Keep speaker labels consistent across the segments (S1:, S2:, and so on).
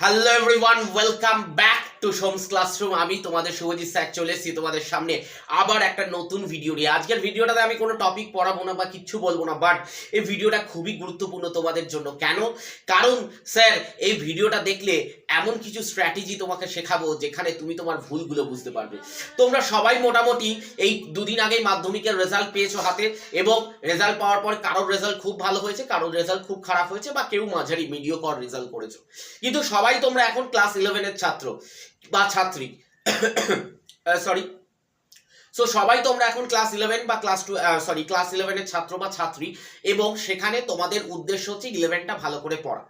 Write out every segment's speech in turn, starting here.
S1: Hello everyone welcome back to Som's classroom আমি তোমাদের Subhajit sir চলে এসেছি তোমাদের সামনে আবার একটা নতুন ভিডিও নিয়ে। আজকের ভিডিওটাতে আমি কোনো টপিক পড়াবো না বা কিচ্ছু বলব না বাট এই ভিডিওটা খুবই গুরুত্বপূর্ণ তোমাদের জন্য। কেন? কারণ, স্যার, এই ভিডিওটা দেখলে এমন কিছু স্ট্র্যাটেজি তোমাকে শেখাবো যেখানে তুমি তোমার ভুলগুলো বুঝতে পারবে। তোমরা সবাই মোটামুটি এই দুদিন আগেই মাধ্যমিকের রেজাল্ট পেয়েছ হাতে এবং রেজাল্ট পাওয়ার পর কারোর রেজাল্ট খুব ভালো হয়েছে, কারোর রেজাল্ট খুব খারাপ হয়েছে বা কেউ মাঝারি মিডিও কর রেজাল্ট করেছ। কিন্তু সবাই তোমরা এখন ক্লাস ইলেভেনের ছাত্র বা ছাত্রী। সরি সো সবাই তোমরা এখন ক্লাস ইলেভেন বা ক্লাস টু সরি ক্লাস ইলেভেনের ছাত্র বা ছাত্রী এবং সেখানে তোমাদের উদ্দেশ্য হচ্ছে ইলেভেনটা ভালো করে পড়া।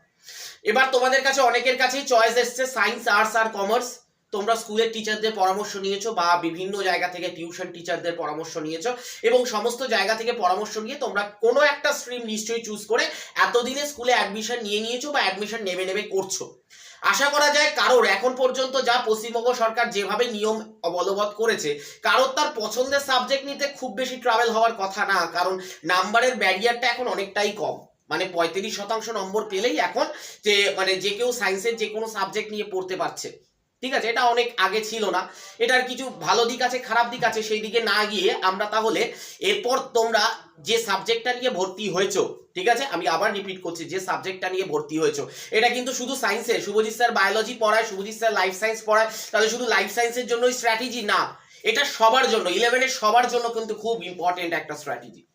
S1: এবার তোমাদের কাছে অনেকের কাছেই চয়েস এসছে সায়েন্স আর্টস আর কমার্স তোমরা স্কুলের টিচারদের পরামর্শ নিয়েছো বা বিভিন্ন জায়গা থেকে টিউশন টিচারদের পরামর্শ নিয়েছো এবং সমস্ত জায়গা থেকে পরামর্শ নিয়ে তোমরা কোনো একটা স্ট্রিম নিশ্চয়ই চুজ করে এতদিনে স্কুলে অ্যাডমিশন নিয়ে নিয়েছো বা অ্যাডমিশন নেবে নেবে করছ। আশা করা যায় কারোর এখন পর্যন্ত যা পশ্চিমবঙ্গ সরকার যেভাবে নিয়ম অবলবৎ করেছে, কারোর তার পছন্দের সাবজেক্ট নিতে খুব বেশি ট্রাভেল হওয়ার কথা না, কারণ নাম্বারের ব্যারিয়ারটা এখন অনেকটাই কম। মানে পঁয়ত্রিশ শতাংশ নম্বর পেলেই এখন যে মানে যে কেউ সায়েন্সের যে কোনো সাবজেক্ট নিয়ে পড়তে পারছে। ঠিক আছে? এটা অনেক আগে ছিল না। এটার কিছু ভালো দিক আছে, খারাপ দিক আছে, সেই দিকে না গিয়ে আমরা তাহলে এরপর তোমরা যে সাবজেক্টটা নিয়ে ভর্তি হয়েছো, ঠিক আছে? আমি আবার রিপিট করছি, যে সাবজেক্টটা নিয়ে ভর্তি হয়েছো। এটা কিন্তু শুধু সায়েন্সে, শুভজিৎ স্যার বায়োলজি পড়ায়, শুভজিৎ স্যার লাইফ সায়েন্স পড়ায়, তাহলে শুধু লাইফ সায়েন্সের জন্যই স্ট্র্যাটেজি না। এটা সবার জন্য ইলেভেনের সবার জন্য কিন্তু খুব ইম্পর্টেন্ট একটা স্ট্র্যাটেজি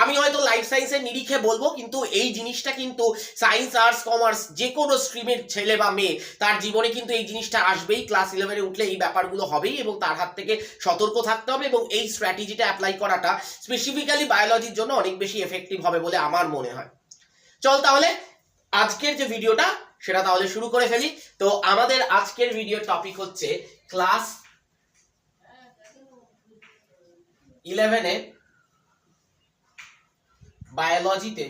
S1: আমি হয়তো লাইফ সায়েন্সের নিরিখে বলব, কিন্তু এই জিনিসটা কিন্তু সায়েন্স আর্টস কমার্স যে কোনো স্ট্রিমের ছেলে বা মেয়ে, তার জীবনে কিন্তু এই জিনিসটা আসবেই। ক্লাস ইলেভেনে উঠলে এই ব্যাপারগুলো হবেই এবং তার হাত থেকে সতর্ক থাকতে হবে এবং এই স্ট্র্যাটেজিটা অ্যাপ্লাই করাটা স্পেসিফিক্যালি বায়োলজির জন্য অনেক বেশি এফেক্টিভ হবে বলে আমার মনে হয়। চল তাহলে আজকের যে ভিডিওটা সেটা তাহলে শুরু করে ফেলি। তো আমাদের আজকের ভিডিও টপিক হচ্ছে ক্লাস ইলেভেনে বায়োলজিতে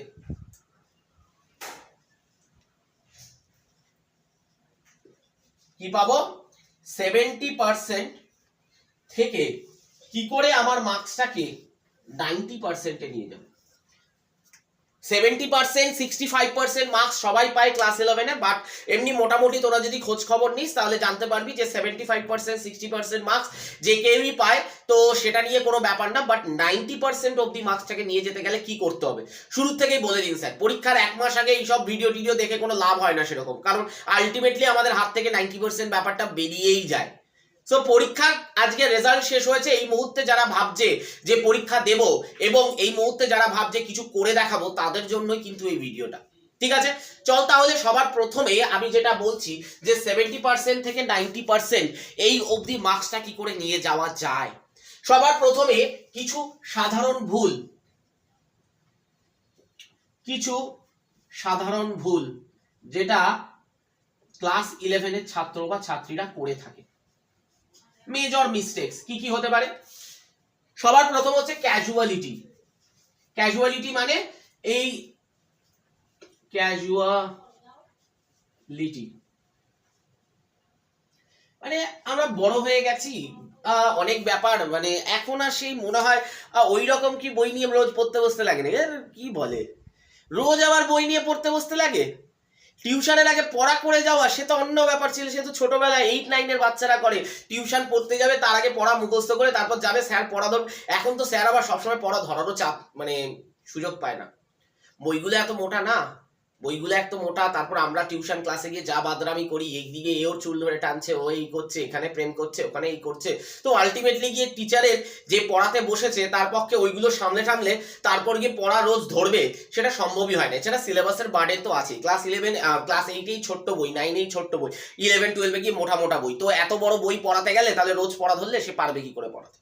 S1: কি পাবো? সেভেন্টি পার্সেন্ট থেকে কি করে আমার মার্কসটাকে নাইনটি পার্সেন্টে নিয়ে যাব? Seventy percent sixty five percent marks সবাই পায় ক্লাস ইলেভেনে বাট এমনি মোটামুটি তোরা যদি খোঁজ খবর নিস, তাহলে জানতে পারবি যে seventy five percent sixty percent marks যে কেউই পায়, তো সেটা নিয়ে কোনো ব্যাপার না বাট নাইনটি পার্সেন্ট অব্দি মার্কসটাকে নিয়ে যেতে গেলে কি করতে হবে? শুরুর থেকেই বলে দিন স্যার পরীক্ষার এক মাস আগে এইসব ভিডিও টিডিও দেখে কোনো লাভ হয় না সেরকম, কারণ আলটিমেটলি আমাদের হাত থেকে নাইনটি পার্সেন্ট ব্যাপারটা বেরিয়েই যায়। সো পরীক্ষার আজকে রেজাল্ট শেষ হয়েছে। এই মুহূর্তে যারা ভাবছে যে পরীক্ষা দেব এবং এই মুহূর্তে যারা ভাবছে কিছু করে দেখাবো, তাদের জন্যই কিন্তু এই ভিডিওটা ঠিক আছে? চল তাহলে সবার প্রথমে আমি যেটা বলছি যে সেভেন্টি পার্সেন্ট থেকে নাইনটি পার্সেন্ট এই অবধি মার্কসটা কি করে নিয়ে যাওয়া যায়? সবার প্রথমে কিছু সাধারণ ভুল। কিছু সাধারণ ভুল যেটা ক্লাস ইলেভেনের ছাত্র বা ছাত্রীরা করে থাকে। মেজর মিস্টেক্স কি কি হতে পারে? সবার প্রথম হচ্ছে ক্যাজুয়ালিটি ক্যাজুয়ালিটি মানে এই ক্যাজুয়ালিটি মানে আমরা বড় হয়ে গেছি অনেক ব্যাপার মানে এখন আর সেই মনে হয় ওই রকম কি বই নিয়ে রোজ পড়তে বসতে লাগে না কি বলে? রোজ আবার বই নিয়ে পড়তে বসতে লাগে? টিউশনের আগে পড়া করে যাওয়া, সে তো অন্য ব্যাপার ছিল, সে তো ছোটবেলায় এইট নাইনের বাচ্চারা করে। টিউশন পড়তে যাবে, তার আগে পড়া মুখস্থ করে, তারপর যাবে, স্যার পড়া ধর এখন তো স্যার আবার সবসময় পড়া ধরারও চাপ মানে সুযোগ পায় না। বইগুলো এত মোটা না। বইগুলো এত মোটা, তারপর আমরা টিউশন ক্লাসে গিয়ে যা বাদরামি করি একদিকে এও চুল ধরে টানছে, ও এই করছে, এখানে প্রেম করছে, ওখানে এই করছে। তো আলটিমেটলি গিয়ে টিচারের যে পড়াতে বসেছে, তার পক্ষে ওইগুলো সামলে টামলে তারপর গিয়ে পড়া রোজ ধরবে, সেটা সম্ভবই হয় না। এছাড়া সিলেবাসের বার্ডেন তো আছে ক্লাস ইলেভেন ক্লাস এইটেই ছোট্ট বই নাইনেই ছোট্ট বই ইলেভেন টুয়েলভে গিয়ে মোটা মোটা বই। তো এত বড় বই পড়াতে গেলে তাহলে রোজ পড়া ধরলে সে পারবে কি করে পড়াতে?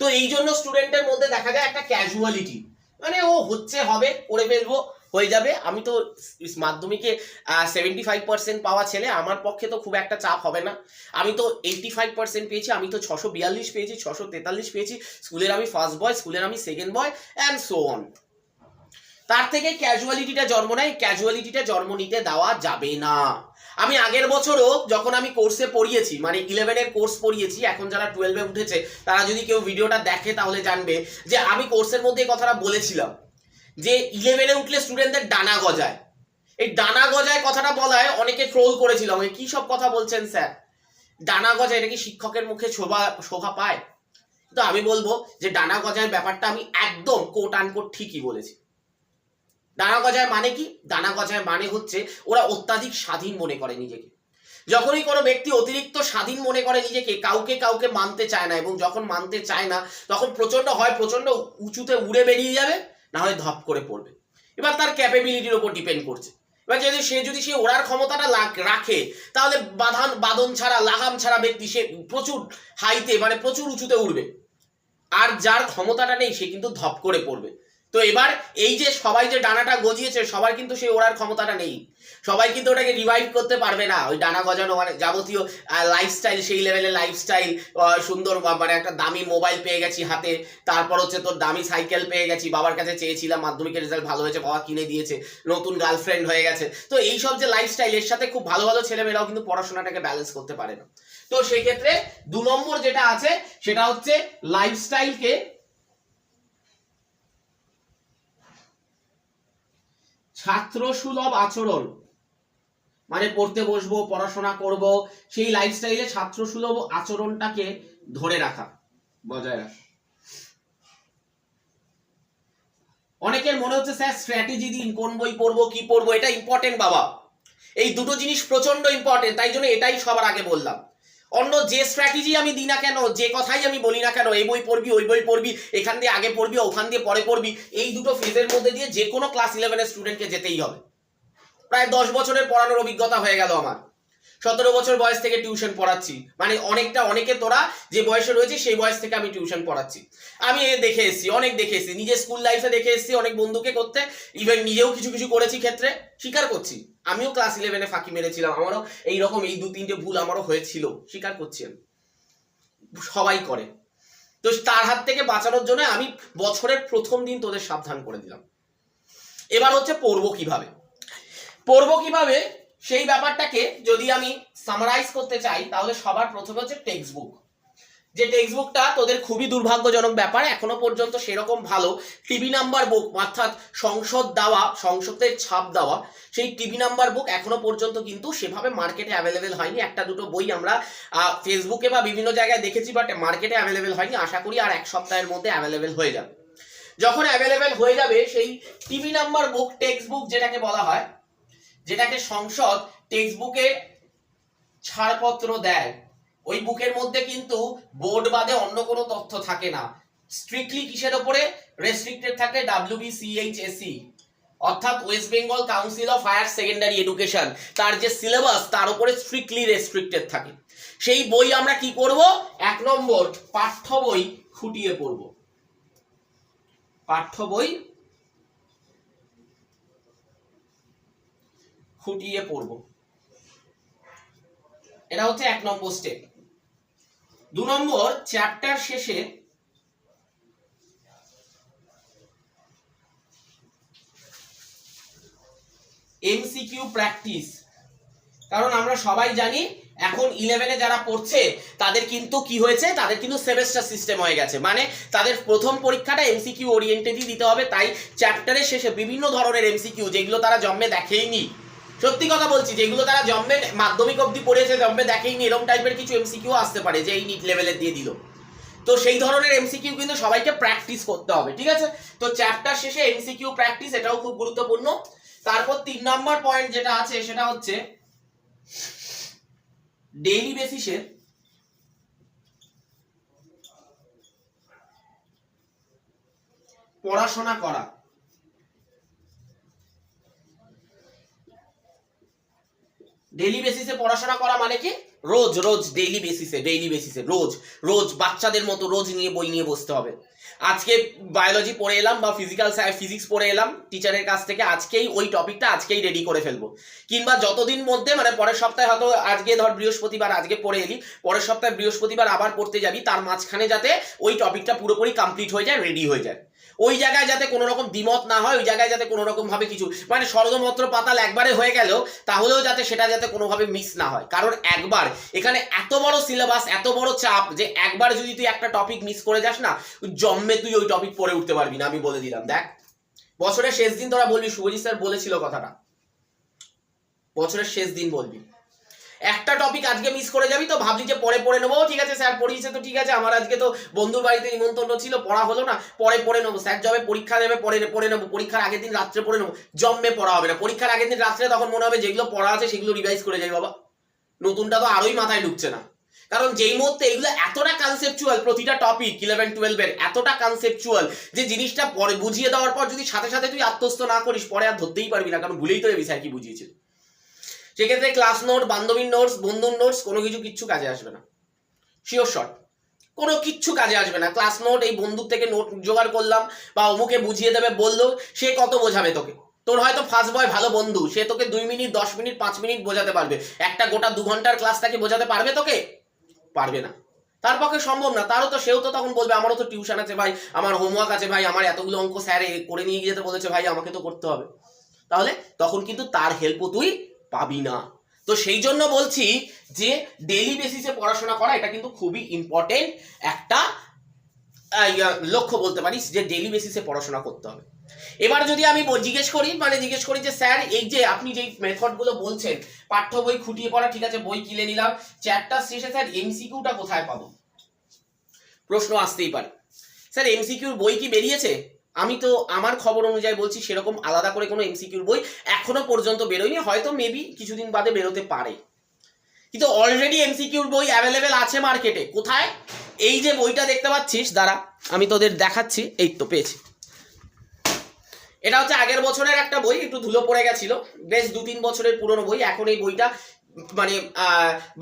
S1: তো এই জন্য স্টুডেন্টের মধ্যে দেখা যায় একটা ক্যাজুয়ালিটি মানে ও হচ্ছে, হবে, করে ফেলব হয়ে যাবে। আমি তো মাধ্যমিকে সেভেন্টি ফাইভ পার্সেন্ট পাওয়া ছেলে, আমার পক্ষে তো খুব একটা চাপ হবে না। আমি তো এইটটি ফাইভ পার্সেন্ট পেয়েছি, আমি তো ছশো বিয়াল্লিশ পেয়েছি, ছশো তেতাল্লিশ পেয়েছি। স্কুলের আমি ফার্স্ট বয় স্কুলের আমি second boy and so on তার থেকে ক্যাজুয়ালিটিটা জন্ম নেয় ক্যাজুয়ালিটিটা জন্ম নিতে দেওয়া যাবে না। আমি আগের বছরও যখন আমি কোর্সে পড়িয়েছি মানে ইলেভেনের কোর্স পড়িয়েছি, এখন যারা টুয়েলভে উঠেছে, তারা যদি কেউ ভিডিওটা দেখে তাহলে জানবে যে আমি কোর্সের মধ্যে এই কথাটা বলেছিলাম। যে ইলেভেনে উঠলে স্টুডেন্টদের ডানা গজায়। এই ডানা গজায় কথাটা বলায় অনেকে ট্রোল করেছিল আমাকে, কি সব কথা বলছেন স্যার ডানা গজায় এটা কি শিক্ষকের মুখে শোভা শোভা পায়? তো আমি বলব যে ডানা গজায় ব্যাপারটা আমি একদম কোট আনকোট ঠিকই বলেছি। ডানা গজায় মানে কি? ডানা গজায় মানে হচ্ছে ওরা অত্যাধিক স্বাধীন মনে করে নিজেকে। যখনই কোনো ব্যক্তি অতিরিক্ত স্বাধীন মনে করে নিজেকে, কাউকে কাউকে মানতে চায় না এবং যখন মানতে চায় না, তখন প্রচণ্ড হয় প্রচণ্ড উঁচুতে উড়ে বেরিয়ে যাবে না হয় ধপ করে পড়বে। এবার তার ক্যাপেবিলিটির ওপর ডিপেন্ড করছে। এবার যদি সে যদি সে ওড়ার ক্ষমতাটা রাখে, তাহলে বাধান, বাদন ছাড়া, লাগাম ছাড়া ব্যক্তি সে প্রচুর হাইতে মানে প্রচুর উঁচুতে উঠবে আর যার ক্ষমতাটা নেই, সে কিন্তু ধপ করে পড়বে। তো এবার এই যে সবাই যে ডানাটা গজিয়েছে, সবার কিন্তু সেই ওড়ার ক্ষমতাটা নেই। সবাই কিন্তু ওটাকে রিভাইভ করতে পারবে না। ওই ডানা গজানো মানে যাবতীয় লাইফস্টাইল সেই লেভেলের লাইফস্টাইল সুন্দর মানে একটা দামি মোবাইল পেয়ে গেছি হাতে। তারপর হচ্ছে তোর দামি সাইকেল পেয়ে গেছি। বাবার কাছে চেয়েছিলাম, মাধ্যমিকের রেজাল্ট ভালো হয়েছে, বাবা কিনে দিয়েছে, নতুন গার্লফ্রেন্ড হয়ে গেছে। তো এই সব যে লাইফস্টাইল এর সাথে খুব ভালো ভালো ছেলেমেয়েরাও কিন্তু পড়াশোনাটাকে ব্যালেন্স করতে পারে না। তো সেক্ষেত্রে দু নম্বর যেটা আছে, সেটা হচ্ছে লাইফস্টাইলকে ছাত্র সুলভ আচরণ। মানে পড়তে বসবো, পড়াশোনা করব, সেই লাইফস্টাইলে ছাত্র সুলভ আচরণটাকে ধরে রাখা, বজায় রাখা। অনেকের মনে হচ্ছে, স্যার স্ট্র্যাটেজি দিন, কোন বই পড়ব, কি পড়ব, এটা ইম্পর্টেন্ট বাবা। এই দুটো জিনিস প্রচণ্ড ইম্পর্টেন্ট তাই জন্য এটাই সবার আগে বললাম। অন্য যে স্ট্র্যাটেজি আমি দিই না কেন, যে কথাই আমি বলি না কেন, এই বই পড়বি, ওই বই পড়বি, এখান দিয়ে আগে পড়বি, ওখান দিয়ে পরে পড়বি, এই দুটো ফেজের মধ্যে দিয়ে যে কোনো ক্লাস ইলেভেনের স্টুডেন্টকে যেতেই হবে। প্রায় দশ বছরের পড়ানোর অভিজ্ঞতা হয়ে গেল আমার। সতেরো বছর বয়স থেকে টিউশন পড়াচ্ছি। মানে অনেকটা, অনেকে তোরা যে বয়সে রয়েছে সেই বয়স থেকে আমি টিউশন পড়াচ্ছি। আমি দেখে এসেছি, অনেক দেখে এসেছি। নিজের স্কুল লাইফে দেখে এসেছি, অনেক বন্ধুকে করতে। ইভেন নিজেও কিছু কিছু করেছি ক্ষেত্রে। স্বীকার করছি। আমিও ক্লাস ইলেভেনে ফাঁকি মেরেছিলাম। আমারও এইরকম এই দু, তিনটে ভুল আমারও হয়েছিল। স্বীকার করছি আমি। সবাই করে। তো তার হাত থেকে বাঁচানোর জন্য আমি বছরের প্রথম দিন তোদের সাবধান করে দিলাম। এবার হচ্ছে পড়ব কীভাবে? পড়ব কীভাবে? সেই ব্যাপারটাকে যদি আমি সামারাইজ করতে চাই, তাহলে সবার প্রথমে হচ্ছে টেক্সট বুক যে টেক্সট বুকটা তোদের খুবই দুর্ভাগ্যজনক ব্যাপার, এখনও পর্যন্ত সেরকম ভালো টিভি নাম্বার বুক অর্থাৎ সংসদ দেওয়া, সংসদের ছাপ দেওয়া, সেই টিভি নাম্বার বুক এখনও পর্যন্ত কিন্তু সেভাবে মার্কেটে অ্যাভেলেবেল হয়নি। একটা দুটো বই আমরা ফেসবুকে বা বিভিন্ন জায়গায় দেখেছি বাট মার্কেটে অ্যাভেলেবেল হয়নি। আশা করি আর এক সপ্তাহের মধ্যে অ্যাভেলেবেল হয়ে যাবে। যখন অ্যাভেলেবেল হয়ে যাবে, সেই TV number book text book যেটাকে বলা হয় যেটাকে সংসদ টেক্সট বুকে ছাড়পত্র দেয়। ওই বুকের মধ্যে কিন্তু বোর্ড বাদে অন্য কোনো তথ্য থাকে না। স্ট্রিক্টলি কিসের ওপরে? রেস্ট্রিক্টেড থাকে W B C H S E অর্থাৎ West Bengal council of higher secondary education তার যে সিলেবাস তার উপরে স্ট্রিক্টলি রেস্ট্রিক্টেড থাকে। সেই বই আমরা কি করব? এক নম্বর, পাঠ্য বই খুঁটিয়ে পড়ব। পাঠ্য বই খুঁটিয়ে পড়ব। এটা হচ্ছে এক নম্বর স্টেপ দু নম্বর চ্যাপ্টার শেষে এমসিকিউ প্র্যাকটিস কারণ আমরা সবাই জানি, এখন ইলেভেনে যারা পড়ছে, তাদের কিন্তু কি হয়েছে? তাদের কিন্তু সেমেস্টার সিস্টেম হয়ে গেছে। মানে তাদের প্রথম পরীক্ষাটা এমসিকিউ ওরিয়েন্টেডই দিতে হবে। তাই চ্যাপ্টারের শেষে বিভিন্ন ধরনের এমসিকিউ যেগুলো তারা জন্মে দেখেইনি সত্যি কথা বলছি, যেগুলো তারা জন্মে মাধ্যমিক অবধি পড়েছে জন্মে দেখেইনি, এরকম টাইপের কিছু এমসিকিউ আসতে পারে যে এই নিট লেভেলের দিয়ে দিল। তো সেই ধরনের এমসিকিউ কিন্তু সবাইকে প্র্যাকটিস করতে হবে, ঠিক আছে? তো চ্যাপ্টার শেষে এমসিকিউ প্র্যাকটিস এটাও খুব গুরুত্বপূর্ণ। তারপর তিন নম্বর পয়েন্ট যেটা আছে, সেটা হচ্ছে ডেইলি বেসিসে পড়াশোনা করা। ডেইলি বেসিসে পড়াশোনা করা মানে কি? রোজ রোজ ডেইলি বেসিসে ডেইলি বেসিসে রোজ রোজ, বাচ্চাদের মতো রোজ নিয়ে বই নিয়ে বসতে হবে। আজকে বায়োলজি পড়ে এলাম বা ফিজিক্যাল ফিজিক্স পড়ে এলাম টিচারের কাছ থেকে আজকেই ওই টপিকটা আজকেই রেডি করে ফেলব। কিংবা যতদিন মধ্যে মানে পরের সপ্তাহে হয়তো আজকে ধর বৃহস্পতিবার আজকে পড়ে এলি, পরের সপ্তাহে বৃহস্পতিবার আবার পড়তে যাবি, তার মাঝখানে যাতে ওই টপিকটা পুরোপুরি কমপ্লিট হয়ে যায় রেডি হয়ে যায়। ওই জায়গায় যাতে কোনো রকম দ্বিমত না হয়, ওই জায়গায় যাতে কোনো রকম ভাবে কিছু মানে স্বর্গমত্র পাতাল একবারে হয়ে গেলেও তাহলেও যাতে সেটা যাতে কোনোভাবে মিস না হয়। কারণ একবার, এখানে এত বড় সিলেবাস এত বড় চাপ যে একবার যদি তুই একটা টপিক মিস করে যাস না, জন্মে তুই ওই টপিক পড়ে উঠতে পারবি না, আমি বলে দিলাম। দেখ, বছরের শেষ দিন তোরা বলবি, শুভজিৎ স্যার বলেছিল কথাটা। বছরের শেষ দিন বলবি। একটা টপিক আজকে মিস করে যাবি, তো ভাবলি যে পরে পড়ে নেব। ঠিক আছে স্যার পড়িয়েছে তো ঠিক আছে, আমার আজকে তো বন্ধুর বাড়িতে নিমন্ত্রণ ছিল, পড়া হলো না, পরে পড়ে নেব। স্যার যবে পরীক্ষা দেবে, পরে পড়ে নেব। পরীক্ষার আগের দিন রাত্রে পড়ে নেব। জম্মে পড়া হবে না। পরীক্ষার আগের দিন রাত্রে তখন মনে হবে যেগুলো পড়া আছে সেগুলো রিভাইজ করে যাই বাবা। নতুনটা তো আরোই মাথায় ঢুকছে না। কারণ যেই মুহূর্তে এগুলো এতটা কনসেপচুয়াল প্রতিটা টপিক ইলেভেন টুয়েলভের এতটা কনসেপচুয়াল যে জিনিসটা পরে বুঝিয়ে দেওয়ার পর যদি সাথে সাথে তুই আত্মস্থ না করিস, পরে আর ধরতেই পারবি না। কারণ ভুলেই তো যাবি স্যার কি বুঝিয়েছিল। সেক্ষেত্রে ক্লাস নোট বান্ধবীর নোটস বন্ধুর নোটস কোনো কিছু কিচ্ছু কাজে আসবে না। শিওর শট কোনো কিচ্ছু কাজে আসবে না। ক্লাস নোট এই বন্ধুর থেকে নোট জোগাড় করলাম বা অমুকে বুঝিয়ে দেবে, বলল, সে কত বোঝাবে তোকে? তোর হয়তো ফার্স্ট বয় ভালো বন্ধু, সে তোকে দুই মিনিট, দশ মিনিট, পাঁচ মিনিট বোঝাতে পারবে। একটা গোটা দু ঘণ্টার ক্লাস তাকে বোঝাতে পারবে তোকে? পারবে না। তার পক্ষে সম্ভব না। তারও তো, সেও তো তখন বলবে, আমারও তো টিউশন আছে ভাই, আমার হোমওয়ার্ক আছে ভাই, আমার এতগুলো অঙ্ক স্যার করে নিয়ে যেতে বলেছে, ভাই, আমাকে তো করতে হবে। তাহলে তখন কিন্তু তার হেল্পও তুই পাবি না। তো সেই জন্য বলছি যে ডেইলি বেসিসে পড়াশোনা করা এটা কিন্তু খুবই ইম্পর্টেন্ট একটা লক্ষ্য বলতে পারিস যে ডেইলি বেসিসে পড়াশোনা করতে হবে। এবার যদি আমি জিজ্ঞেস করি মানে জিজ্ঞেস করি যে, স্যার, এই যে আপনি যেই মেথডগুলো বলছেন, পাঠ্য বই খুঁটিয়ে পড়া, ঠিক আছে, বই কিনে নিলাম চ্যাপ্টার শেষে স্যার এমসিকিউটা কোথায় পাবো? প্রশ্ন আসতেই পারে। স্যার এমসিকিউর বই কি বেরিয়েছে? আমি তো আমার খবর অনুযায়ী বলছি সেরকম আলাদা করে কোনো এমসিকিউর বই এখনও পর্যন্ত বেরোয়নি, হয়তো মেবি কিছুদিন বাদে বেরোতে পারে। কিন্তু অলরেডি এমসিকিউর বই অ্যাভেলেবেল আছে মার্কেটে কোথায়? এই যে বইটা দেখতে পাচ্ছিস, দাঁড়া, আমি তোদের দেখাচ্ছি, এই তো পেয়েছি। এটা হচ্ছে আগের বছরের একটা বই, একটু ধুলো পড়ে গেছিল। বেশ দু তিন বছরের পুরনো বই, এখন এই বইটা মানে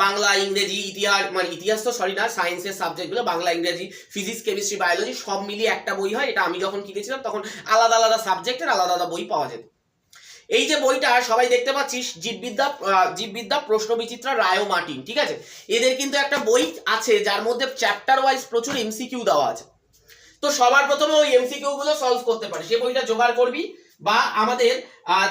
S1: বাংলা, ইংরেজি, ইতিহাস মানে ইতিহাস তো সরি না সায়েন্সের সাবজেক্টগুলো বাংলা, ইংরেজি ফিজিক্স কেমিস্ট্রি বায়োলজি সব মিলিয়ে একটা বই হয়, এটা আমি যখন কিনেছিলাম তখন আলাদা আলাদা সাবজেক্টের আলাদা আলাদা বই পাওয়া যেত। এই যে বইটা সবাই দেখতে পাচ্ছিস, জীববিদ্যা জীববিদ্যা প্রশ্ন বিচিত্রা রায় মার্টিন, ঠিক আছে? এদের কিন্তু একটা বই আছে, যার মধ্যে চ্যাপ্টার ওয়াইজ প্রচুর এমসিকিউ দেওয়া আছে। তো সবার প্রথমে ওই এমসিকিউ গুলো সলভ করতে পারে সে বইটা জোগাড় করবি বা আমাদের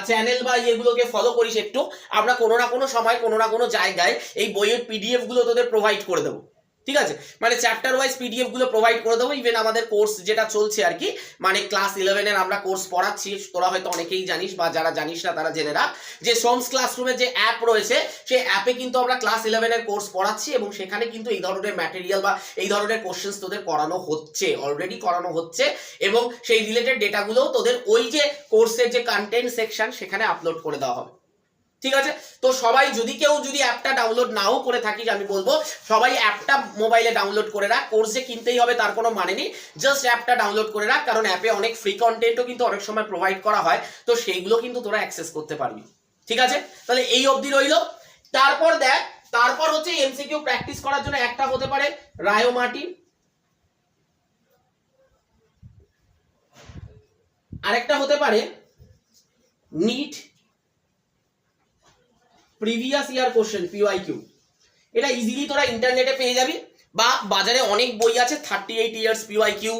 S1: চ্যানেল বা ইয়েগুলোকে ফলো করিস একটু, আমরা কোনো না কোনো সময়, কোনো না কোনো জায়গায় এই বইয়ের পিডিএফগুলো তোদের প্রোভাইড করে দেবো। ঠিক আছে? মানে চ্যাপ্টার ওয়াইজ পিডিএফগুলো প্রোভাইড করে দেবো ইভেন আমাদের কোর্স যেটা চলছে আর কি মানে ক্লাস ইলেভেনের আমরা কোর্স পড়াচ্ছি, তোরা হয়তো অনেকেই জানিস বা যারা জানিস না, তারা জেনে রাখ যে সোমস ক্লাসরুমের যে অ্যাপ রয়েছে, সেই অ্যাপে কিন্তু আমরা ক্লাস ইলেভেনের কোর্স পড়াচ্ছি এবং সেখানে কিন্তু এই ধরনের ম্যাটেরিয়াল বা এই ধরনের কোশ্চেন্স তোদের করানো হচ্ছে অলরেডি করানো হচ্ছে এবং সেই রিলেটেড ডেটাগুলোও তোদের ওই যে কোর্সের যে কন্টেন্ট সেকশন সেখানে আপলোড করে দেওয়া হবে। ঠিক আছে? তো সবাই যদি কেউ যদি অ্যাপটা ডাউনলোড নাও করে থাকিস, আমি বলব, সবাই অ্যাপটা মোবাইলে ডাউনলোড করে রাখ। কোর্সে কিনতেই হবে তার কোনো মানে নেই। জাস্ট অ্যাপটা ডাউনলোড করে রাখ, কারণ অ্যাপে অনেক ফ্রি কন্টেন্টও কিন্তু অনেক সময় প্রোভাইড করা হয়। তো সেইগুলো কিন্তু তোরা অ্যাক্সেস করতে পারবি। ঠিক আছে? তাহলে এই অবধি রইল। তারপর দেখ, তারপর হচ্ছে এমসিকিউ প্র্যাকটিস করার জন্য একটা হতে পারে রায়ো মার্টিন। আরেকটা হতে পারে NEET previous year question P Y Q এটা ইজিলি তোরা ইন্টারনেটে পেয়ে যাবি, বা বাজারে অনেক বই আছে থার্টি এইট ইয়ার্স পিওয়াইকিউ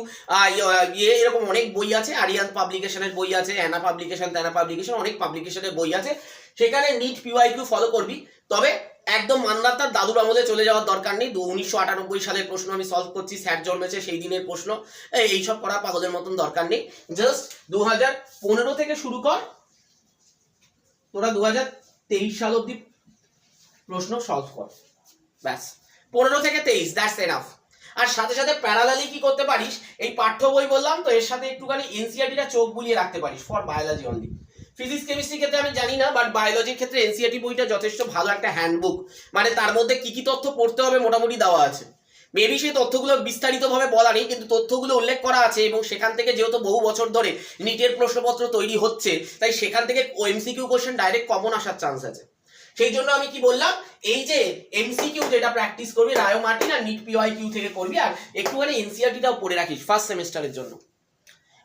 S1: ইয়ে এরকম অনেক বই আছে আরিয়ান পাবলিকেশনের বই আছে অ্যানা পাবলিকেশন ত্যানা পাবলিকেশন অনেক পাবলিকেশনের বই আছে, সেখানে নিট পিওয়াই কিউ ফলো করবি। তবে একদম মান্দাতার দাদুর আমলে চলে যাওয়ার দরকার নেই উনিশশো আটানব্বই সালের প্রশ্ন আমি সলভ করছি, স্যার জন্মেছে সেই দিনের প্রশ্ন এইসব করা পাগলের মতন দরকার নেই। জাস্ট দু হাজার পনেরো থেকে শুরু কর, তোরা দু হাজার তেইশ সাল অব্দি প্রশ্ন সলভ কর। ব্যাস। পনেরো থেকে তেইশ দ্যাটস এনাফ আর সাথে সাথে প্যারালালি কি করতে পারিস? এই পাঠ্য বই বললাম তো, এর সাথে একটুখানি এনসিআরটিটা চোখ বুলিয়ে রাখতে পারিস for biology only physics chemistry ক্ষেত্রে আমি জানি না বাট বায়োলজির ক্ষেত্রে এনসিআরটি বইটা যথেষ্ট ভালো একটা হ্যান্ডবুক মানে তার মধ্যে কি কি তথ্য পড়তে হবে মোটামুটি দেওয়া আছে। মেবি সেই তথ্যগুলো বিস্তারিতভাবে বলা নেই, কিন্তু তথ্যগুলো উল্লেখ করা আছে এবং সেখান থেকে যেহেতু বহু বছর ধরে নিটের প্রশ্নপত্র তৈরি হচ্ছে, তাই সেখান থেকে M C Q question direct common আসার চান্স আছে। সেই জন্য আমি কি বললাম, এই যে এমসিকিউ যেটা প্র্যাকটিস করবি, রায়ো মার্টিন আর নিট পিওয়াই কিউ থেকে করবি, আর একটুখানি এনসিআরটিটাও পড়ে রাখিস ফার্স্ট সেমিস্টারের জন্য।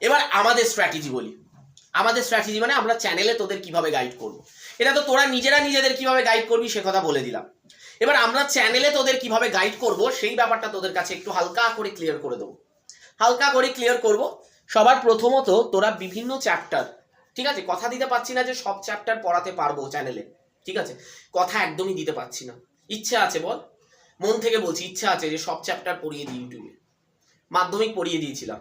S1: এবার আমাদের স্ট্র্যাটেজি বলি। আমাদের স্ট্র্যাটেজি মানে আমরা চ্যানেলে তোদের কীভাবে গাইড করব। এটা তো তোরা নিজেরা নিজেদের কীভাবে গাইড করবি সে কথা বলে দিলাম। এবার আমরা চ্যানেলে তোদের কীভাবে গাইড করব, সেই ব্যাপারটা তোদের কাছে একটু হালকা করে ক্লিয়ার করে দেবো। হালকা করে ক্লিয়ার করব। সবার প্রথমত তোরা বিভিন্ন চ্যাপ্টার ঠিক আছে? কথা দিতে পারছি না যে সব চ্যাপ্টার পড়াতে পারব চ্যানেলে ঠিক আছে? কথা একদমই দিতে পারছি না। ইচ্ছে আছে বল? মন থেকে বলছি, ইচ্ছা আছে যে সব চ্যাপ্টার পড়িয়ে দিই ইউটিউবে মাধ্যমিক পড়িয়ে দিয়েছিলাম।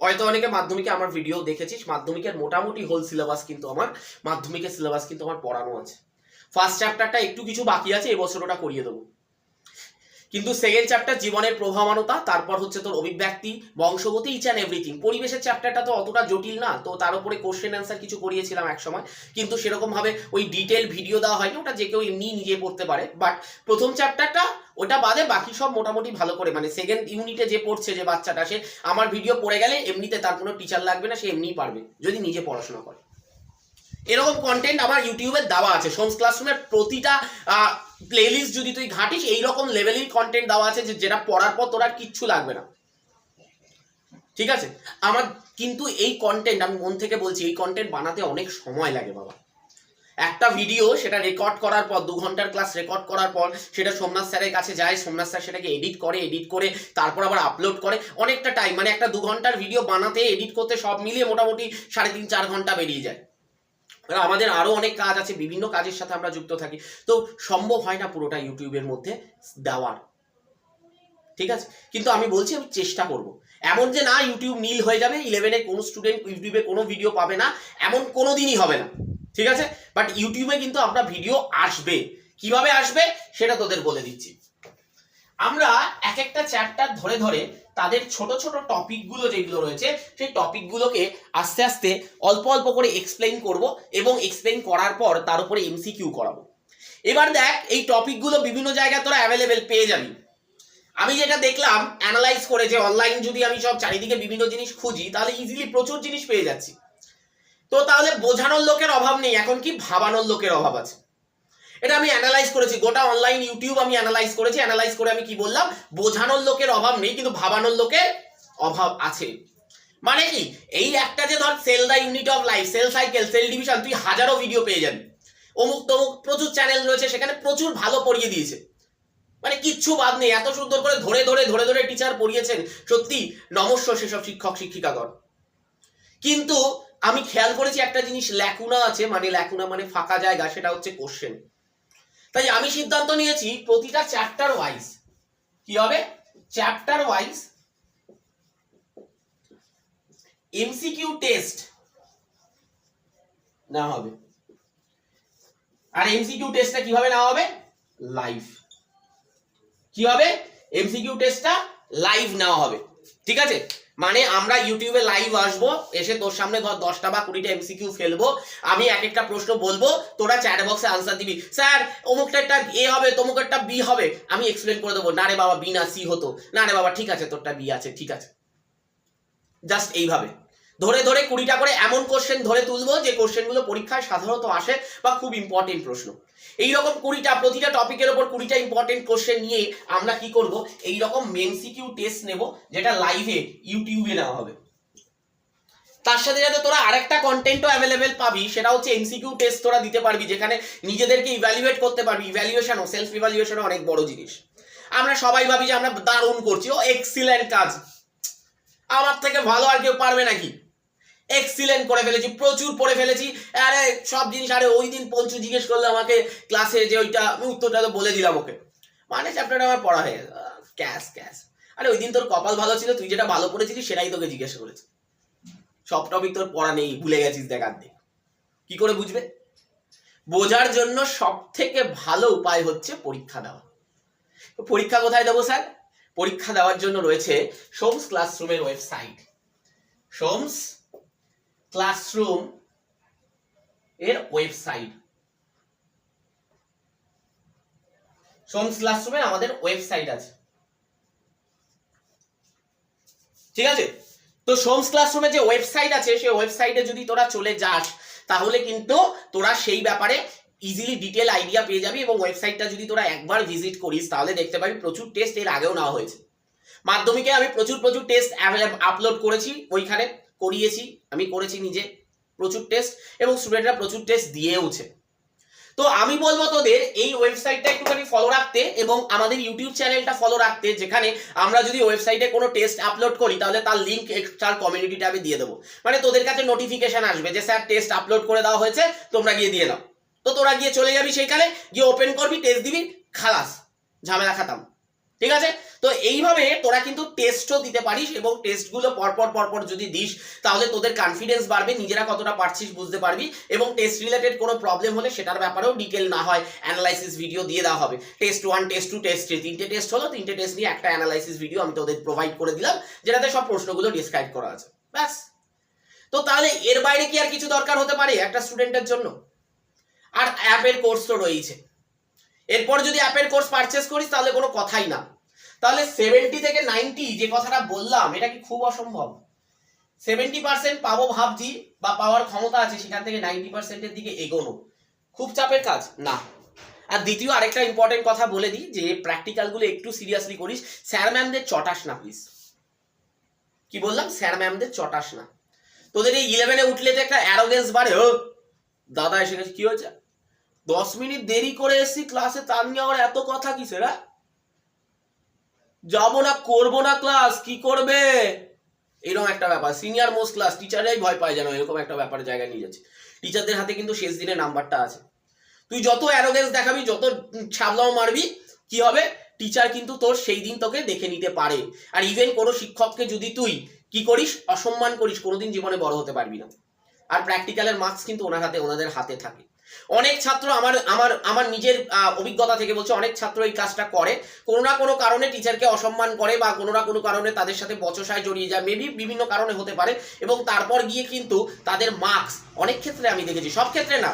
S1: হয়তো অনেকে মাধ্যমিকে আমার ভিডিও দেখেছিস, মাধ্যমিকের মোটামুটি হোল সিলেবাস কিন্তু আমার, মাধ্যমিকের সিলেবাস কিন্তু আমার পড়ানো আছে। ফার্স্ট চ্যাপ্টারটা একটু কিছু বাকি আছে, এবছর ওটা করিয়ে দেবো। কিন্তু সেকেন্ড চ্যাপ্টার জীবনের প্রভাবানতা, তারপর হচ্ছে তোর অভিব্যক্তি, বংশগতি ইচ অ্যান্ড এভরিথিং পরিবেশের চ্যাপ্টারটা তো অতটা জটিল না, তো তার উপরে কোশ্চেন অ্যান্সার কিছু করিয়েছিলাম এক সময় কিন্তু সেরকম ভাবে ওই ডিটেল ভিডিও দেওয়া হয়নি, ওটা যে কেউ এমনি নিজে পড়তে পারে। বাট প্রথম চ্যাপ্টারটা ওটা বাদে বাকি সব মোটামুটি ভালো করে মানে সেকেন্ড ইউনিটে যে পড়ছে যে বাচ্চাটা, সে আমার ভিডিও পড়ে গেলে এমনিতে তার কোনো টিচার লাগবে না, সে এমনিই পারবে, যদি নিজে পড়াশোনা করে। এরকম কন্টেন্ট আমার ইউটিউবে দেওয়া আছে। সোমস ক্লাসরুমের প্রতিটা প্লেলিস্ট যদি তুই ঘাটিস, এইরকম লেভেলের কন্টেন্ট দেওয়া আছে যে, যেটা পড়ার পর তোর আর কিচ্ছু লাগবে না। ঠিক আছে? আমার কিন্তু এই কন্টেন্ট আমি মন থেকে বলছি, এই কন্টেন্ট বানাতে অনেক সময় লাগে বাবা। একটা ভিডিও সেটা রেকর্ড করার পর, দু ঘণ্টার ক্লাস রেকর্ড করার পর, সেটা সোমনাথ স্যারের কাছে যায়, সোমনাথ স্যার সেটাকে এডিট করে এডিট করে, তারপর আবার আপলোড করে। অনেকটা টাইম মানে একটা দু ঘণ্টার ভিডিও বানাতে এডিট করতে সব মিলিয়ে মোটামুটি সাড়ে তিন, চার ঘণ্টা বেরিয়ে যায়। আমাদের আরও অনেক কাজ আছে, বিভিন্ন কাজের সাথে আমরা যুক্ত থাকি। তো সম্ভব হয় না পুরোটা ইউটিউবের মধ্যে দেওয়ার। ঠিক আছে? কিন্তু আমি বলছি, আমি চেষ্টা করব। এমন যে না ইউটিউব নীল হয়ে যাবে ইলেভেনে কোনো স্টুডেন্ট ইউটিউবে কোনো ভিডিও পাবে না, এমন কোনো দিনই হবে না। ঠিক আছে? বাট ইউটিউবে কিন্তু আমরা ভিডিও আসবে। কীভাবে আসবে, সেটা তোদের বলে দিচ্ছি। আমরা এক একটা চ্যাপ্টার ধরে ধরে তাদের ছোট ছোট টপিকগুলো যেগুলো রয়েছে, সেই টপিকগুলোকে আস্তে আস্তে অল্প অল্প করে এক্সপ্লেইন করব এবং এক্সপ্লেইন করার পর তার উপরে এমসিকিউ করাবো। এবার দেখ, এই টপিকগুলো বিভিন্ন জায়গায় তোরা অ্যাভেলেবেল পেয়ে যাবি। আমি যেটা দেখলাম অ্যানালাইজ করে যে অনলাইন যদি আমি সব চারিদিকে বিভিন্ন জিনিস খুঁজি, তাহলে ইজিলি প্রচুর জিনিস পেয়ে যাচ্ছি। তো তাহলে বোঝানোর লোকের অভাব নেই, এখন কি ভাবানোর লোকের অভাব আছে? এটা আমি অ্যানালাইজ করেছি। গোটা অনলাইন ইউটিউব আমি অ্যানালাইজ করেছি। অ্যানালাইজ করে আমি কি বললাম? বোঝানোর লোকের অভাব নেই, কিন্তু ভাবানোর লোকের অভাব আছে। মানে কি? এই একটা যে ধর cell the unit of life cell cycle cell division তুই হাজারো ভিডিও পেয়ে যাবি। অমুক তমুক প্রচুর চ্যানেল রয়েছে, সেখানে প্রচুর ভালো পড়িয়ে দিয়েছে। মানে কিচ্ছু বাদ নেই, এত সুন্দর করে ধরে ধরে ধরে ধরে টিচার পড়িয়েছেন। সত্যি নমস্য সেসব শিক্ষক, শিক্ষিকাগণ। কিন্তু আমি খেয়াল করেছি একটা জিনিস ল্যাকুনা আছে। মানে ল্যাকুনা মানে ফাঁকা জায়গা, সেটা হচ্ছে কোশ্চেন তাই আমি সিদ্ধান্ত নিয়েছি প্রতিটা চ্যাপ্টার ওয়াইজ কি হবে? চ্যাপ্টার ওয়াইজ এমসিকিউ টেস্ট না হবে। আর এমসিকিউ টেস্টটা কীভাবে না হবে? লাইভ কি হবে? এমসিকিউ টেস্টটা লাইভ নেওয়া হবে। ঠিক আছে? মানে আমরা ইউটিউবে লাইভ আসব, এসে তোর সামনে ধর দশটা বা কুড়িটা এমসিকিউ ফেলব আমি এক একটা প্রশ্ন বলব, তোরা চ্যাট বক্সে আনসার দিবি। স্যার, অমুকটা একটা এ হবে, তমুক একটা বি হবে, আমি এক্সপ্লেন করে দেবো, না রে বাবা বি না সি হতো। না রে বাবা, ঠিক আছে, তোরটা বি আছে, ঠিক আছে। জাস্ট এইভাবে। ধরে ধরে কুড়িটা করে এমন কোশ্চেন ধরে তুলবো যে কোশ্চেনগুলো পরীক্ষায় সাধারণত আসে বা খুব ইম্পর্টেন্ট প্রশ্ন। এইরকম কুড়িটা, প্রতিটা টপিকের ওপর কুড়িটা ইম্পর্টেন্ট কোশ্চেন নিয়ে আমরা কি করব? এইরকম মেমসিকিউ টেস্ট নেব, যেটা লাইভে ইউটিউবে নেওয়া হবে। তার সাথে যাতে তোরা আরেকটা কন্টেন্টও অ্যাভেলেবেল পাবি, সেটা হচ্ছে এমসিকিউ টেস্ট তোরা দিতে পারবি, যেখানে নিজেদেরকে ইভ্যালুয়েট করতে পারবি। ইভ্যালুয়েশনও সেলফ ইভ্যালুয়েশনও অনেক বড় জিনিস। আমরা সবাই ভাবি যে আমরা দারুণ করছি। ও এক্সিলেন্ট কাজ। আমার থেকে ভালো আর কেউ পারবে নাকি? এক্সিলেন্ট করে ফেলেছি, প্রচুর পড়ে ফেলেছি। আরে, সব জিনিস, আরে, ওই দিন পঞ্চু জিজ্ঞেস করলে আমাকে ক্লাসে যে ওইটা, আমি উত্তরটা তো বলে দিলাম ওকে। মানে চ্যাপ্টারটা আমার পড়া হয়ে ক্যাশ ক্যাশ আরে, ওই দিন তোর কপাল ভালো ছিল, তুই যেটা ভালো পড়েছিলি, সেটাই তোকে জিজ্ঞেস করেছে। সব টপিক তোর পড়া নেই, ভুলে গেছিস দেখ আর্ধেক কি করে বুঝবে? বোঝার জন্য সব থেকে ভালো উপায় হচ্ছে পরীক্ষা দেওয়া। পরীক্ষা কোথায় দেবো স্যার? পরীক্ষা দেওয়ার জন্য রয়েছে সোমস ক্লাসরুমের ওয়েবসাইট। সোমস ক্লাসরুম এর ওয়েবসাইট সোমস ক্লাসরুমে আমাদের ওয়েবসাইট আছে। ঠিক আছে? তো সোমস ক্লাসরুমে যে ওয়েবসাইট আছে সেই ওয়েবসাইটে যদি তোরা চলে যাস, তাহলে কিন্তু তোরা সেই ব্যাপারে ইজিলি ডিটেল আইডিয়া পেয়ে যাবি এবং ওয়েবসাইটটা যদি তোরা একবার ভিজিট করিস, তাহলে দেখতে পাবি প্রচুর টেস্ট এর আগেও নেওয়া হয়েছে। মাধ্যমিকে আমি প্রচুর প্রচুর টেস্ট অ্যাভেলেবল আপলোড করেছি, ওইখানে করিয়েছি, আমি করেছি নিজে প্রচুর টেস্ট এবং স্টুডেন্টরা প্রচুর টেস্ট দিয়েওছে। তো আমি বলব তোদের এই ওয়েবসাইটটা একটুখানি ফলো রাখতে এবং আমাদের ইউটিউব চ্যানেলটা ফলো রাখতে, যেখানে আমরা যদি ওয়েবসাইটে কোনো টেস্ট আপলোড করি, তাহলে তার লিঙ্ক তার কমিউনিটি ট্যাবে দিয়ে দেবো। মানে তোদের কাছে নোটিফিকেশন আসবে যে, স্যার টেস্ট আপলোড করে দেওয়া হয়েছে, তোমরা গিয়ে দিয়ে দাও তো তোরা গিয়ে চলে যাবি সেইখানে, গিয়ে ওপেন করবি টেস্ট দিবি, খালাস, ঝামেলা খাতাম। ঠিক আছে? তো এইভাবে তোরা কিন্তু টেস্টও দিতে পারিস এবং টেস্টগুলো পরপর পরপর যদি দিস, তাহলে তোদের কনফিডেন্স বাড়বে, নিজেরা কতটা পারছিস বুঝতে পারবি এবং টেস্ট রিলেটেড কোনো প্রবলেম হলে সেটার ব্যাপারেও ডিটেল না হয় অ্যানালাইসিস ভিডিও দিয়ে দেওয়া হবে। Test one test two test three তিনটে টেস্ট হলো, তিনটে টেস্ট নিয়ে একটা অ্যানালাইসিস ভিডিও আমি তোদের প্রোভাইড করে দিলাম, যেটাতে সব প্রশ্নগুলো ডিসক্রাইব করা আছে। ব্যাস। তো তাহলে এর বাইরে কি আর কিছু দরকার হতে পারে একটা স্টুডেন্টের জন্য? আর অ্যাপের কোর্স তো রয়েছে এরপর যদি অ্যাপের কোর্স পারচেস করিস, তাহলে কোনো কথাই না। তাহলে সেভেন্টি থেকে নাইনটি যে কথাটা বললাম, এটা কি খুব অসম্ভব? সেভেন্টি পার্সেন্ট পাবো ভাবছি, বা পাওয়ার ক্ষমতা আছে, সেখান থেকে নাইনটি পার্সেন্টের দিকে এগোনো। খুব চাপের কাজ, না। আর দ্বিতীয় আরেকটা ইম্পর্টেন্ট কথা বলে দিই, যে প্র্যাকটিক্যালগুলো একটু সিরিয়াসলি করিস স্যার ম্যামদের চটাস না প্লিজ কি বললাম? স্যার ম্যামদের চটাস না। তোদের এই ইলেভেনে উঠলে তো একটা অ্যারোগেন্স বাড়ে, ও। দাদা এসে গেছে, কি হয়েছে? দশ মিনিট দেরি করে এসছি ক্লাসে তার নিয়ে আবার এত কথা কি সেরা যাব না, করব না ক্লাস কি করবে? এরকম একটা ব্যাপার। সিনিয়র মোস্ট ক্লাস টিচাররাই ভয় পায় যেন এরকম একটা ব্যাপার জায়গায় নিয়ে যাচ্ছে। টিচারদের হাতে কিন্তু শেষ দিনে নাম্বারটা আছে। তুই যত অ্যারোগেন্স দেখাবি, যত ছাবলাও মারবি, কি হবে? টিচার কিন্তু তোর সেই দিন তোকে দেখে নিতে পারে। আর ইভেন কোনো শিক্ষককে যদি তুই কি করিস, অসম্মান করিস, কোনোদিন জীবনে বড় হতে পারবি না। আর প্র্যাকটিক্যালের মার্কস কিন্তু ওনার হাতে, ওনাদের হাতে থাকে। অনেক ছাত্র আমার আমার আমার নিজের অভিজ্ঞতা থেকে বলছে, অনেক ছাত্র এই কাজটা করে। কোনো না কোনো কারণে টিচারকে অসম্মান করে বা কোনো না কোনো কারণে তাদের সাথে বচসায় জড়িয়ে যায়। মেবি বিভিন্ন কারণে হতে পারে এবং তারপর গিয়ে কিন্তু তাদের মার্কস অনেক ক্ষেত্রে আমি দেখেছি, সব ক্ষেত্রে না।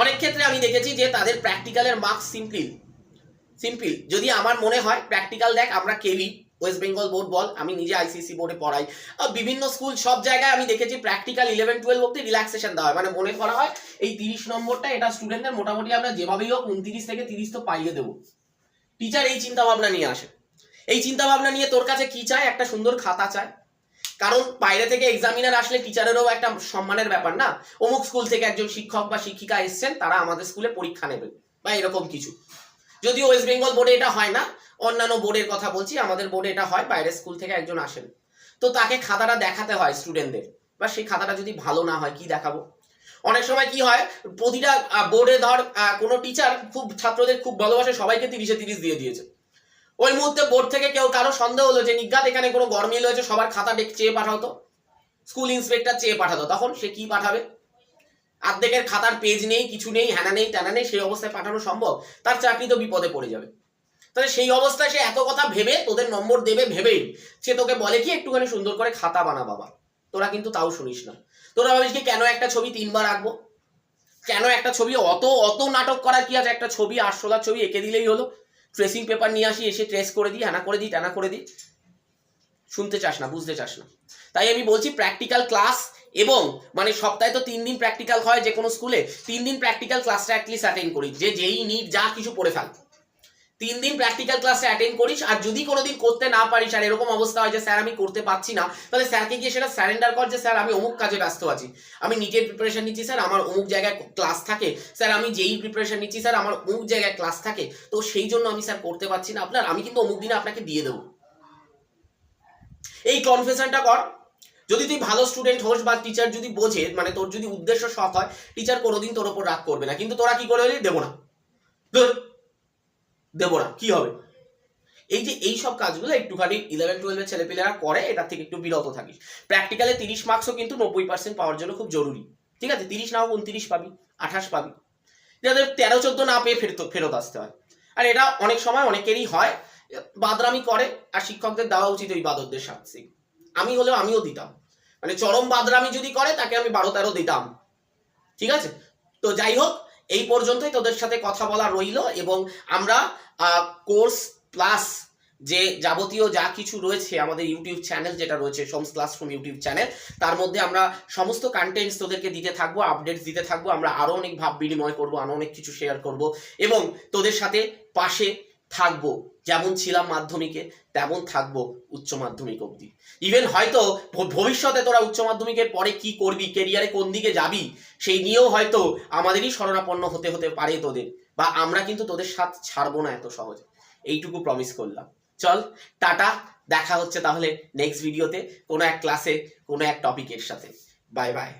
S1: অনেক ক্ষেত্রে আমি দেখেছি যে তাদের প্র্যাকটিক্যালের মার্কস সিম্পল সিম্পল যদি আমার মনে হয় প্র্যাকটিক্যাল দেখ, আমরা কেউই ওয়েস্ট বেঙ্গল বোর্ড বল, আমি নিজে আইসিসি বোর্ডে পড়াই। বিভিন্ন স্কুল সব জায়গায় আমি দেখেছি প্র্যাকটিক্যাল ইলেভেন টুয়েলভ অব্দি রিল্যাক্সেশন দেওয়া হয়। মানে মনে করা হয় এই তিরিশ নম্বরটা এটা স্টুডেন্টদের মোটামুটি আমরা যেভাবেই হোক উনতিরিশ থেকে তিরিশ তো পাইয়ে দেবো। টিচার এই চিন্তা ভাবনা নিয়ে আসে। এই চিন্তা ভাবনা নিয়ে তোর কাছে কি চায়? একটা সুন্দর খাতা চায়। কারণ বাইরে থেকে এক্সামিনার আসলে টিচারেরও একটা সম্মানের ব্যাপার না। অমুক স্কুল থেকে একজন শিক্ষক বা শিক্ষিকা এসছেন, তারা আমাদের স্কুলে পরীক্ষা নেবেন, বা এরকম কিছু। যদিও ওয়েস্ট বেঙ্গল বোর্ডে এটা হয় না অন্যান্য বোর্ডের কথা বলছি, আমাদের বোর্ডে এটা হয়, বাইরের স্কুল থেকে একজন আসেন। তো তাকে খাতাটা দেখাতে হয় স্টুডেন্টদের বা সেই খাতাটা যদি ভালো না হয়, কি দেখাবো? অনেক সময় কি হয়, প্রতিটা বোর্ডে ধর কোনো টিচার খুব, ছাত্রদের খুব ভালোবাসে, সবাইকে তিরিশে তিরিশ দিয়ে দিয়েছে। ওই মুহূর্তে বোর্ড থেকে কেউ কারও সন্দেহ হলো যে, নিজ্ঞাত, এখানে কোনো গরমিল হয়েছে সবার খাতা ডেক চেয়ে পাঠাতো? স্কুল ইন্সপেক্টর চেয়ে পাঠাতো। তখন সে কি পাঠাবে? আর্ধেকের খাতার পেজ নেই, কিছু নেই, হ্যানা নেই ট্যানা নেই, সেই অবস্থায় পাঠানো সম্ভব? তার চাকরি তো বিপদে পড়ে যাবে। তাহলে সেই অবস্থায় সে এত কথা ভেবে তোদের নম্বর দেবে ভেবেই সে তোকে বলে কি, একটুখানি সুন্দর করে খাতা বানা বাবা। তোরা কিন্তু তাও শুনিস না। তোরা ভাবিস কি, কেন একটা ছবি তিনবার আঁকবো? কেন একটা ছবি অত অত নাটক করার কি আছে? একটা ছবি আটশোলার ছবি এঁকে দিলেই হলো। ট্রেসিং পেপার নিয়ে আসি, এসে ট্রেস করে দিই হ্যানা করে দিই ট্যানা করে দিই। শুনতে চাস না, বুঝতে চাস না। তাই আমি বলছি প্র্যাকটিক্যাল ক্লাস এবং মানে সপ্তাহে তো তিন দিন প্র্যাকটিক্যাল হয় যে কোনো স্কুলে তিন দিন প্র্যাকটিক্যাল ক্লাসটা অ্যাটলিস্ট অ্যাটেন্ড করি। যে যেই নিট যা কিছু পড়ে ফেল। তিন দিন প্র্যাকটিক্যাল ক্লাসে অ্যাটেন্ড করিস, আর যদি কোনোদিন করতে না পারিস, আর এরকম অবস্থা হয় যে, স্যার, আমি করতে পারছি না, তাহলে স্যারকে গিয়ে সেটা স্যারেন্ডার কর যে, স্যার, আমি অমুক কাজে ব্যস্ত আছি। আমি নিজের প্রিপারেশন নিচ্ছি, স্যার, আমার অমুক জায়গায় ক্লাস থাকে। স্যার, আমি যেই প্রিপারেশন নিচ্ছি, স্যার, আমার অমুক জায়গায় ক্লাস থাকে। তো সেই জন্য আমি, স্যার, করতে পারছি না আপনার, আমি কিন্তু অমুক দিনে আপনাকে দিয়ে দেবো। এই কনফেশনটা কর। যদি তুই ভালো স্টুডেন্ট হোস বা টিচার যদি বোঝে মানে তোর যদি উদ্দেশ্য সৎ হয় টিচার কোনোদিন তোর ওপর রাগ করবে না। কিন্তু তোরা কি করে দেবো না। দেবো না। কি হবে? এই যে এই সব কাজগুলো একটুখানি ইলেভেন টুয়েলভের ছেলেপিলেরা করে, এটার থেকে একটু বিরত থাকিস। প্র্যাকটিক্যালে তিরিশ মার্কসও কিন্তু নব্বই পার্সেন্ট পাওয়ার জন্য খুব জরুরি। ঠিক আছে? তিরিশ নাও, উনত্রিশ পাবি, আঠাশ পাবি। যাদের তেরো, চোদ্দ না পেয়ে ফেরত ফেরত আসতে হয়। আর এটা অনেক সময় অনেকেরই হয়, বাদরামি করে, আর শিক্ষকদের দেওয়া উচিত ওই বাদরদের শাস্তি। আমি হলেও আমিও দিতাম। মানে চরম বাদরামি যদি করে, তাকে আমি বারো তেরো দিতাম। ঠিক আছে? তো যাই হোক এই পর্যন্তই তোদের সাথে কথা বলা রইল এবং আমরা কোর্স প্লাস যে যাবতীয় যা কিছু রয়েছে আমাদের ইউটিউব চ্যানেল যেটা রয়েছে সোমস ক্লাসরুম ইউটিউব চ্যানেল তার মধ্যে আমরা সমস্ত কন্টেন্টস তোদেরকে দিতে থাকব আপডেটস দিতে থাকব, আমরা আরও অনেক ভাব বিনিময় করব আরও অনেক কিছু শেয়ার করব এবং তোদের সাথে পাশে থাকব। যেমন ছিলাম মাধ্যমিকে তেমন থাকব উচ্চ মাধ্যমিক অবধি। ইভেন হয়তো ভবিষ্যতে তোরা উচ্চ মাধ্যমিকের পরে কি করবি কেরিয়ারে কোন দিকে যাবি, সেই নিয়েও হয়তো আমাদেরই শরণাপন্ন হতে হতে পারে তোদের। বা আমরা কিন্তু তোদের সাথ ছাড়বো না এত সহজে। এইটুকু প্রমিস করলাম। চল, টাটা, দেখা হচ্ছে তাহলে নেক্সট ভিডিওতে কোনো এক ক্লাসে কোনো এক টপিকের সাথে। Bye bye